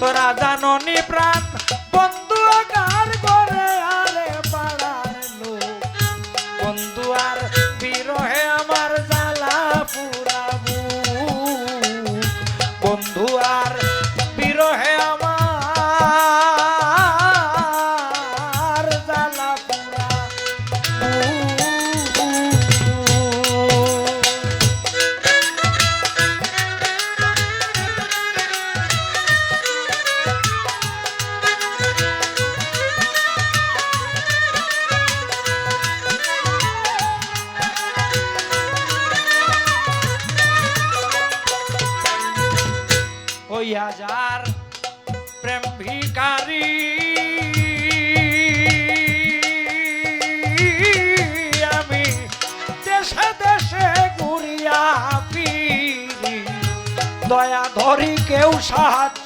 তোরা জাননি প্রাণ, বন্ধু কার করে আরে পাড়ার লোক। বন্ধু আর বিরহে আমার জ্বালা পুরাবু বন্ধু আর আমি দেশে দেশে ঘুরিয়া পি দয়া ধরি কেউ সাহায্য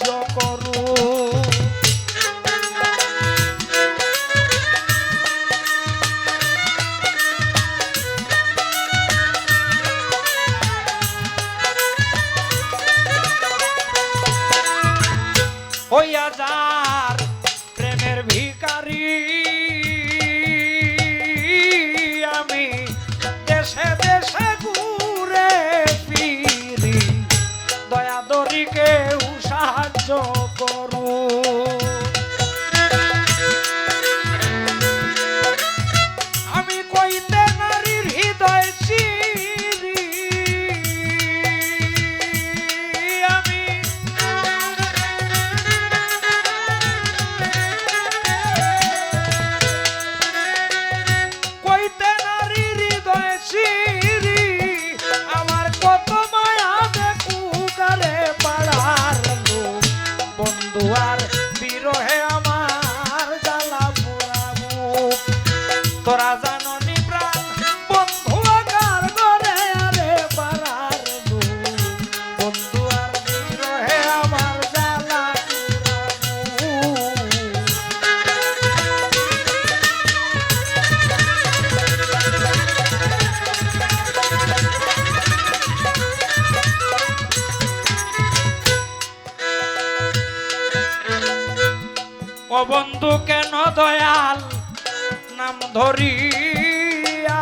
ধরিয়া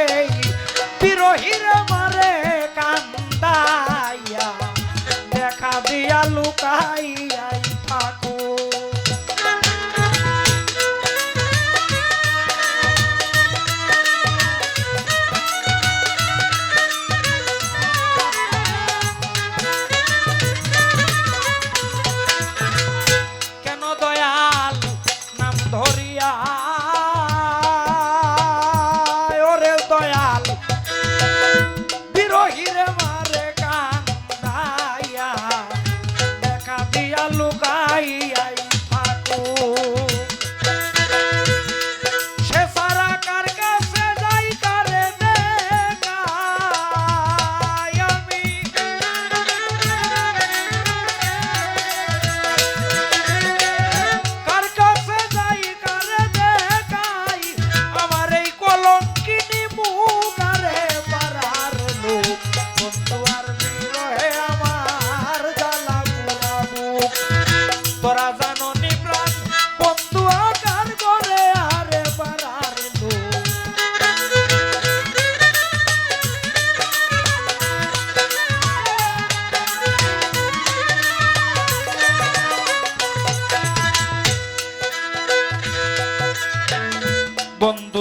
এই বিরোহীর মারে কান্দাইয়া দেখা লুকাইয়া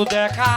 দেখা